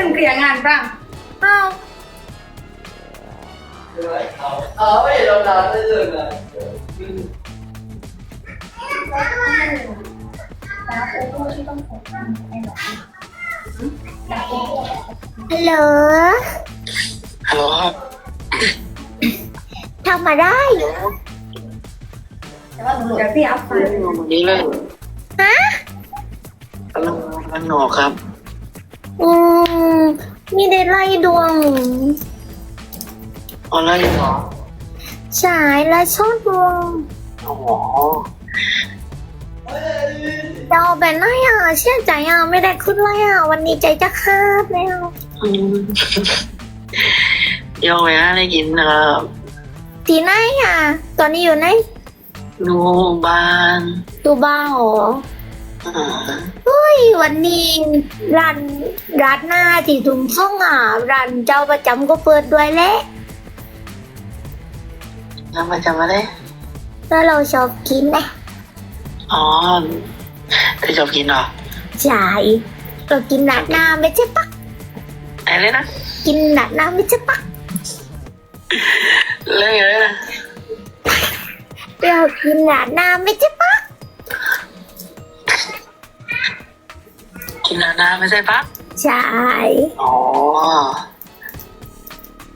ฉันเกลียดงานปรังอ้าว Ờ, bây giờ đâu là tới giường rồi. ฮัลโหลฮัลโหลครับทำมาได้เดี๋ยวพี่เอาไปวันนี้เลยฮะกำลังกำลังหนอกครับอืม มีได้ไล่ดวง ออนไลน์เหรอฉายและช่องดวงโอ้โหเราแบบไหนอะเชื่อใจอะไม่ได้ขึ้นเลยอะวันนี้ใจจะขาดแล้วอืมโยกไปหาอะไรกินนะครับทีไหนอะ ตอนนี้อยู่ไหนดูบ้านดูบ้านเหรออ่าเฮ้ ย วันนี้ร้านร้านหน้าที่ถุงช่องอะร้านเจ้าประจำก็เปิดด้วยแหละแล้วมาจำมาได้แล้วเราชอบกินนะอ๋อเธอชอบกินเหรอใช่เรากินร้านหน้าไม่ใช่ปะอะไรนะ กินร้านหน้าไม่ใช่ปะเล่นอะไรนะเรากินร้านหน้าไม่ใช่ปะ กินนานาไม่ใช่ปะใช่อ๋อ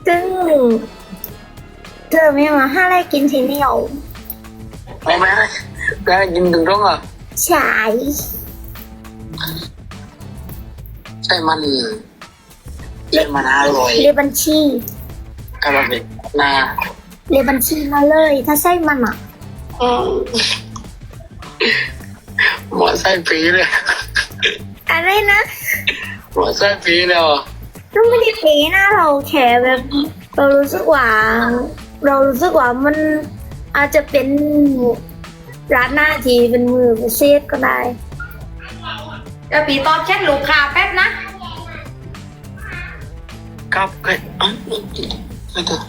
ซึ่งเธอไม่มาห้าอะไรกินทีเดียวไม่ไม่ได้กินถึงตรงเหรอใช่ใช่มันใช่มันอร่อยเรียกบัญชีกระเด็นนาเรียกบัญชีมาเลย ถ้าใช่มันอะอืมหมอไส้ปีเลย อะไรนะหมอไส้ปีเลยเหรอเราไม่ได้เทนะเราแค่แบบเรารู้สึกว่า เรารู้สึกว่ามันอาจจะเป็นร้านหน้าที่เป็นมือพิเศษก็ได้เดี๋ยวปีตอบแชทลูกค้าแป๊บนะครับเอ้ยอ๋อไม่ถูก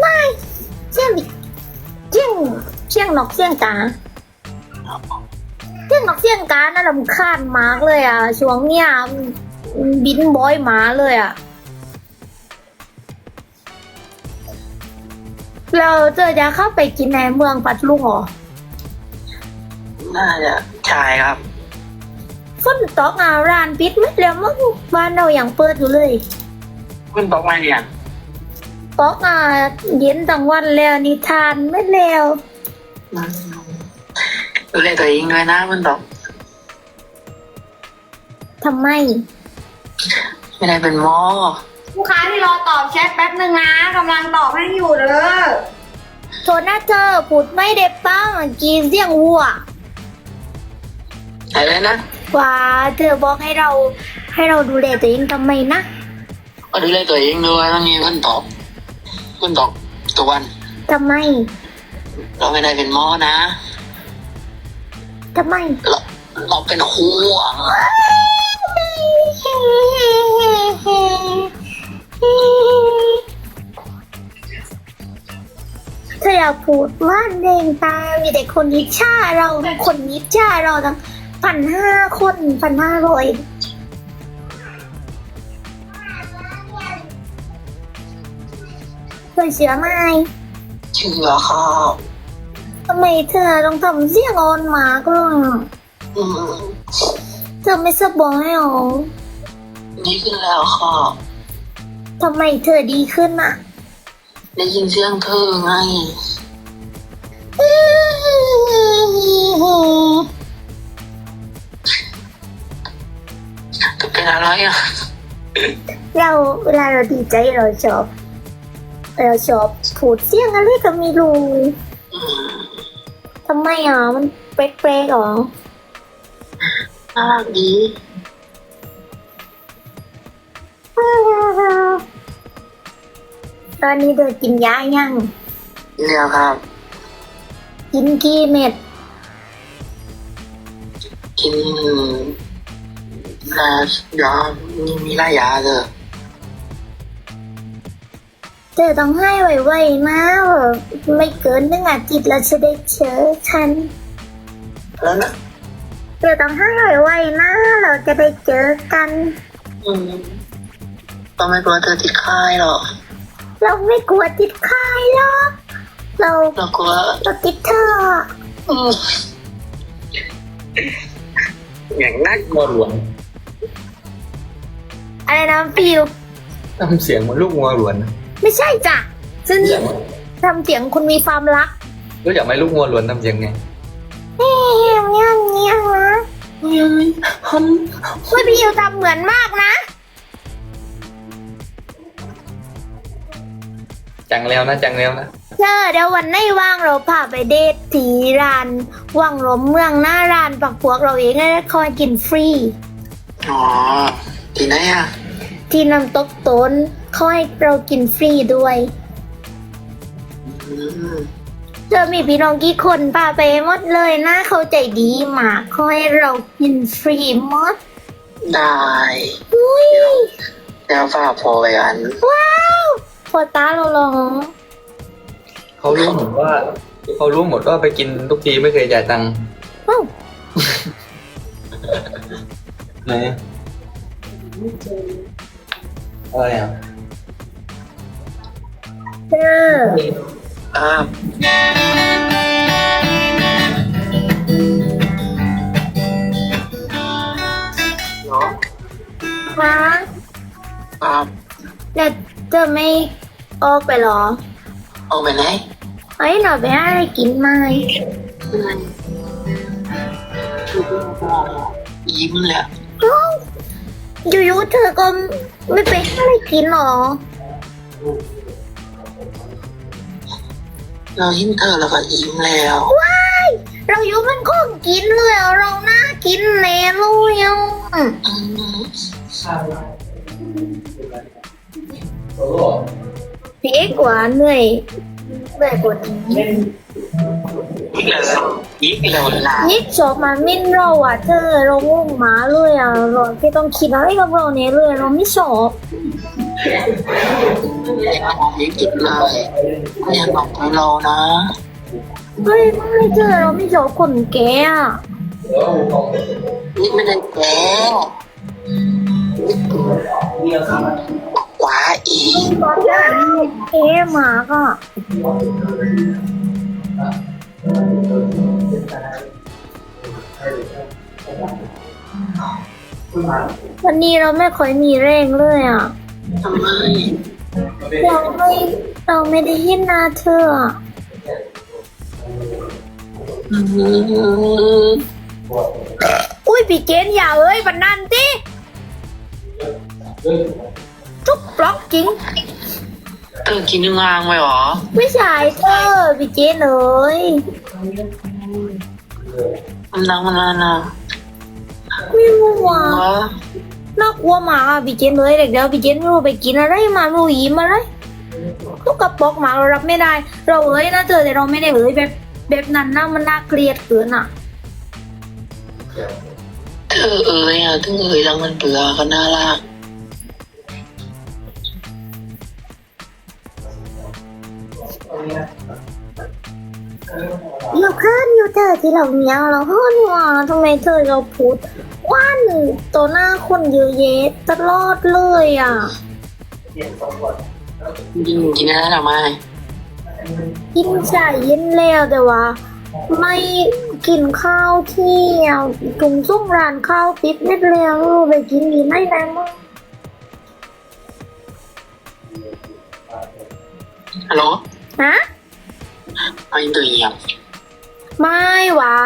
ไม่เสี่ยงดิเสี่ยงเสี่ยงนกเสี่ยงกา เสี่ยงนกเสี่ยงกาน่ารำคาญมากเลยอะ ช่วงเนี้ยมันบินบอยหมาเลยอะ เราเจะจะเข้าไปกินในเมืองปัดลุงเหรอ น่าจะใช่ครับฝนตกอะร้านปิดไม่แล้วมั้งบ้านเรายังเปิดอยู่เลยคุณบอกมาเนี่ยตกอะเย็นทั้งวันแล้วนิทานไม่แล้ว ดูแลตัวเองด้วยนะคุณบอก ทำไม ไม่ได้เป็นหมอลูกค้าที่รอตอบแชทแป๊บนึงนะกำลังตอบให้อยู่เด้อโทษนะเธอพูดไม่ได้ป้งกีเสียงวัวอะไรนะว่าเธอบอกให้เราให้เราดูแลตัวเองทำไมนะก็ดูแลตัวเองด้วยต้องมีคุณตอบคุณตอบทุกวันทำไม เราไม่ได้เป็นหมอนะ ทำไมเราเราเป็นห่วงเธออยากพูดว่าเดงตามีแต่คนยิจฉาเราทุกคนยิจฉาเราทั้งพันห้าคนพันห้าร้อยเธอเชื่อไหมเชื่อครับ ทำไมเธอต้องทำเสียงอ่อนหมาก็อืมเธอไม่สบายหรอดีขึ้นแล้วครับทำไมเธอดีขึ้นอะ ได้ยินเสียงเธอไงจะเป็นอะไรอะ เราเวลาเราดีใจเราชอบ เราชอบพูดเสียงอะไรก็ไม่รู้อืมทำไมอะ มันเปรกๆหรอน่ารักดีตอนนี้เธอกินยายังเดี๋ยวครับ กินกี่เม็ด กินยายามีมีหลายยาเลย เธอต้องให้ไวๆนะไม่เกินหนึ่งอาทิตย์เราจะได้เจอกันแล้วนะเธอต้องให้ไวๆนะเราจะได้เจอกันอืมเราไม่กลัวเธอติดค่ายหรอกเราไม่กลัวติดค่ายหรอกเราเรากลัวเราติดเธออืมอย่างนั้นงัวหลวนอะไรนะฟิวทำเสียงเหมือนลูกงัวหลวนนะ ไม่ใช่จ้ะฉันรู้จักไหมทำเสียงคุณมีความรักรู้จักไหมลูกงัวหลวนทำเสียงไงเงี้ยเงี้ยเงี้ยนะเฮ้ยพี่ยูทำเหมือนมากนะ จังแล้วนะจังแล้วนะเธอเดี๋ยววันไหนว่างเราพาไปเดทที่ร้านว่างลมเมืองหน้าร้านปักพวกเราเองแล้วคอยกินฟรี อ๋อ ที่ไหนอะที่น้ำตกโตน เขาให้เรากินฟรีด้วยอืมเธอมีพี่น้องกี่คนพาไปหมดเลยนะเขาใจดีมากเขาให้เรากินฟรีหมด ได้อุ้ยแล้วฝากพอไปอัน ว้าวพอตาเราลองเขารู้หมดว่าเขารู้หมดว่าไปกินทุกทีไม่เคยจ่ายตังค์เอ้าไหนอะไรอะ เธออ้าวเนาะมาอ้าแล้วเธอไม่ออกไปเหรอเอาไปไหนไอ้หน่อยไปหาอะไรกินไหมอืมยิ้มเลยอะเอ้าอยู่ๆเธอก็ไม่ไปหาอะไรกินหรอ เรายิ้มเธอแล้วก็ยิ้มแล้วว้ายเราอยู่มันของกินเลยอะเราน่ากินแน่เลยอะอืมพี่เอกกว่าเหนื่อยเหนื่อยกว่านี้อีกแล้วอีกแล้วล่ะนี่ชอบมามินเราอะเธอเรางงหมาเลยอะเราที่ต้องคิดอะไรกับเราเนี่ยเลยเราไม่ชอบ ยิ้มจิบเลยอย่าบอกให้เรานะเฮ้ยไม่เธอเราไม่ชอคนแก่อะนี่ไม่ได้แก่กว่าอีกตอนนั้นแก่หมากอะวันนี้เราไม่ค่อยมีแรงเลยอะ ทำไมเราไม่เราไม่ได้ยินหนาเธออะอืมอุ้ยพี่เกณฑ์อย่าเอ้ยบันนันติทุกบล็อกจริงเธอกินงางไหมหรอ ไม่ใช่เธอพี่เกณฑ์เอ้ยมันดังมานานนะไม่รู้ว่าเหรอ น่ากลัวมากอะพี่เกณฑ์เลยเด็กเดียวพี่เกณฑ์ไม่รู้ไปกินอะไรมาไม่รู้ยิ้มอะไรทุกกระป๋องหมาเรารับไม่ได้ เราเอ้ยนะเธอแต่เราไม่ได้เอ้ยแบบแบบนั้นนะมันน่าเกลียดเกินอะเธอเอ๋ยอะเธอเอ๋ยแล้วมันเบื่อก็น่ารักเราเคินอยู่เธอที่เราเนี้ยเราเฮินว่าทำไมเธอเราพูด ว่านต่อหน้าคนเยอะแยะตลอดเลยอะ กินกินอะไรหรือไม่กินชาเย็นแล้วแต่ว่าไม่กินข้าวเที่ยวถุงส้มร้านข้าวปิดนิดแล้วไปกินดีไม่ได้มั้งฮัลโหลฮะเอาอินเตอร์ยัง ไม่ว่า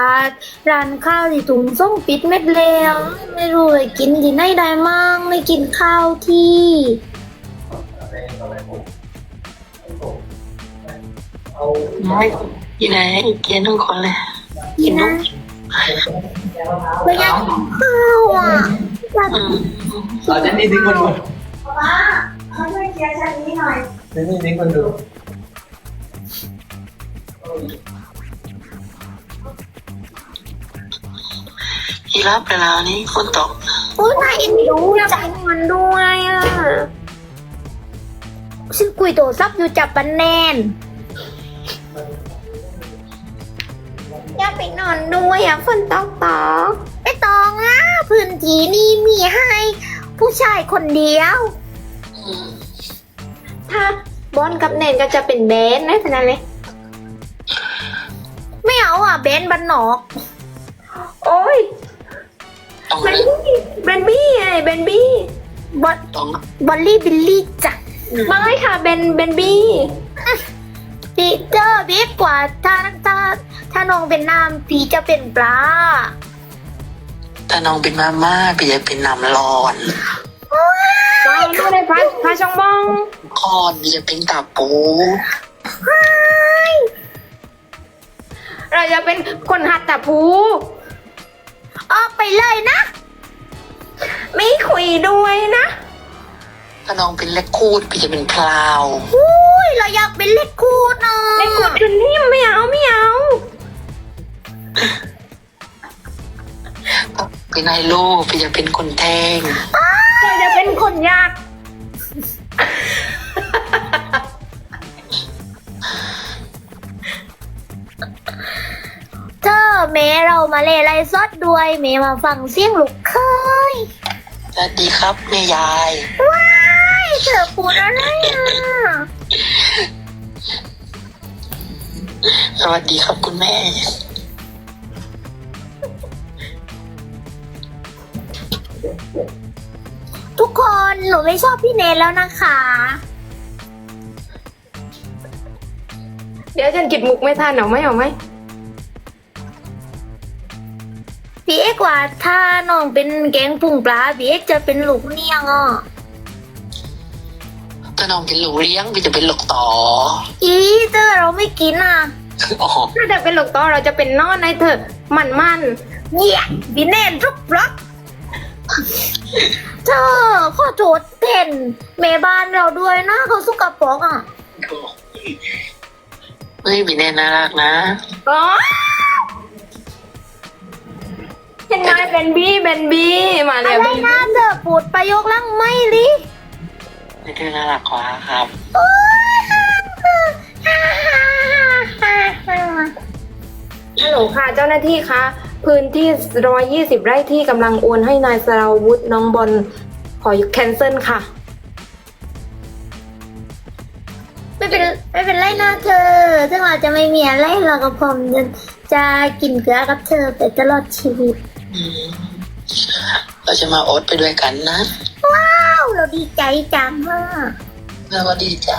ร้านข้าวที่ถุงส้มปิดเม็ดแล้วไม่รู้ไปกินที่ไหนได้มั่งไม่กินข้าวที่ไม่กินอะไรกินทุกคนเลยกินทุกไม่อยากกินข้าวอะอยากอืมเอาเจนนี่ทิ้งคนดูป้าเขาช่วยเคลียร์ชั้นนี้หน่อยเจนนี่ทิ้งคนดู ที่รับเวลานี้ฝนตกโอ้ยน่าเอ็นดูจับมันด้วยอะฉันคุยโทรศัพท์อยู่จับปันแนนอยากไปนอนด้วยอะฝนตกตอกไม่ต้องอะพื้นที่นี่มีให้ ผู้ชายคนเดียวอืมถ้าบอนกับเนนก็จะเป็นเบนนะฉะนั้นเลยไม่เอาอะเบนบันนอก โอ้ย ต้องเบนเล่นบี้เบนบี้ไงเบนบี้บอลต้องบอลลี่บิลลี่จ้ะไม่ค่ะเบนเบนบี้ปีเตอร์บิ๊กกว่าถ้าถ้าถ้าน้องเป็นน้ำผีจะเป็นปลาถ้าน้องเป็นมาม่าพี่จะเป็นน้ำร้อนไปดูเลยพาพาช่องมองคอนพี่จะเป็นตาปูเราจะเป็นคนหัดตะพู ออกไปเลยนะ ไม่คุยด้วยนะถ้าน้องเป็นเล็กคูดพี่จะเป็นพลาวอุ้ยเราอยากเป็นเล็กคูดนะไอ้กดคืนนี่ไม่เอาไม่เอาเป็นไอโลูกพี่จะเป็นคนแทงเราจะเป็นคนยาก เธอเมเรามาเลไลฟ์สดด้วยเมมาฟังเสียงลูกเคยสวัสดีครับแม่ยาย ว้ายเธอพูดอะไรอะ สวัสดีครับคุณแม่ ทุกคนหนูไม่ชอบพี่เนทแล้วนะคะ เดี๋ยวฉันกิดมุกไม่ทันเอาไหมเอาไหม พี่เอกว่าถ้าน้องเป็นแกงปุ่งปลาพี่เอกจะเป็นลูกเนียงอะถ้าน้องเป็นลูกเลี้ยงพี่จะเป็นลูกต่ออีเธอเราไม่กินอะอ๋อถ้าจะเป็นหลกต่อเราจะเป็นนอนในเถอะมันมันเนี่ยพี่เนททุกรักเธอขอโทษเต้นเมบ้านเราด้วยนะเขาสุกปรกอะเฮ้ยมีแน่น่ารักนะๆ ไหมเบนบี้เบนบี้มาอะแล้วไรนะเธอพูดประโยคลังไม่ลิไม่ได้น่ารักกว่าครับ โอ้ยฮ่าฮ่าฮ่าฮ่าฮ่าฮัลโหลค่ะเจ้าหน้าที่คะพื้นที่ 120 ไร่ที่กำลังโอนให้นายสราวุธน้องบอลขอแคนเซิลค่ะ ไม่เป็นไม่เป็นไรนะเธอ ถึงเราจะไม่มีอะไรเราก็พร้อมจะจะกินเกลือกับเธอไปตลอดชีวิตอืม เราจะมาโอ๊ตไปด้วยกันนะ ว้าว เราดีใจจังอะเราก็ดีใจ